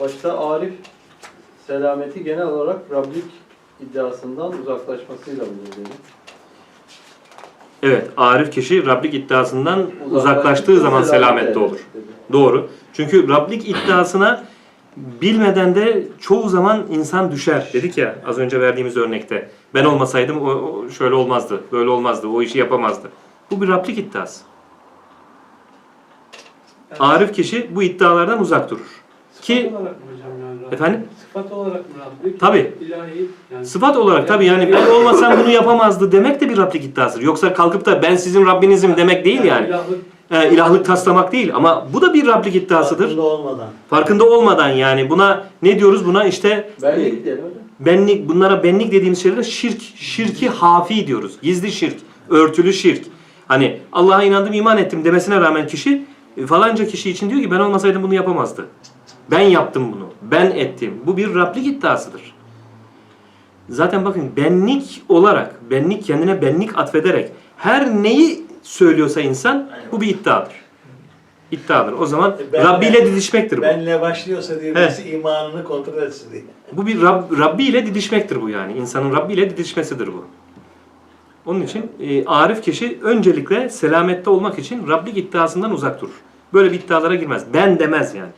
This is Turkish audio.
Başta Arif selameti genel olarak Rablik iddiasından uzaklaşmasıyla bulur dedi. Evet, arif kişi Rablik iddiasından uzaklaştığı zaman selamette olur. dedi. Doğru. Çünkü Rablik iddiasına bilmeden de çoğu zaman insan düşer. Dedik ya az önce verdiğimiz örnekte. Ben olmasaydım o, o şöyle olmazdı, böyle olmazdı, o işi yapamazdı. Bu bir Rablik iddiası. Arif kişi bu iddialardan uzak durur. Ki olarak mı hocam yani Rabbik? Efendim? Sıfat olarak mı Rabbik? Tabii. İlahi yani. Sıfat olarak tabii yani ben olmasam bunu yapamazdı demek de bir Rablik iddiasıdır. Yoksa kalkıp da ben sizin Rabbinizim demek değil yani. ilahlık Ee, ilahlık taslamak değil ama bu da bir Rablik iddiasıdır. Farkında olmadan. Farkında olmadan yani buna ne diyoruz buna işte Benlik diyelim benlik bunlara benlik dediğimiz şeylere şirk, şirki hafi diyoruz. Gizli şirk, örtülü şirk. Hani Allah'a inandım, iman ettim demesine rağmen kişi e, falanca kişi için diyor ki ben olmasaydım bunu yapamazdı. Ben yaptım bunu. Ben ettim. Bu bir Rablik iddiasıdır. Zaten bakın benlik olarak, benlik kendine benlik atfederek her neyi söylüyorsa insan bu bir iddiadır. İddiadır. O zaman E, ben- Rabbi ile didişmektir bu. Benle başlıyorsa diye birisi imanını kontrol etsin diye. Bu bir Rab, Rabbi ile didişmektir bu yani. İnsanın Rabbi ile didişmesidir bu. Onun için e, arif kişi öncelikle selamette olmak için Rablik iddiasından uzak durur. Böyle bir iddialara girmez. Ben demez yani.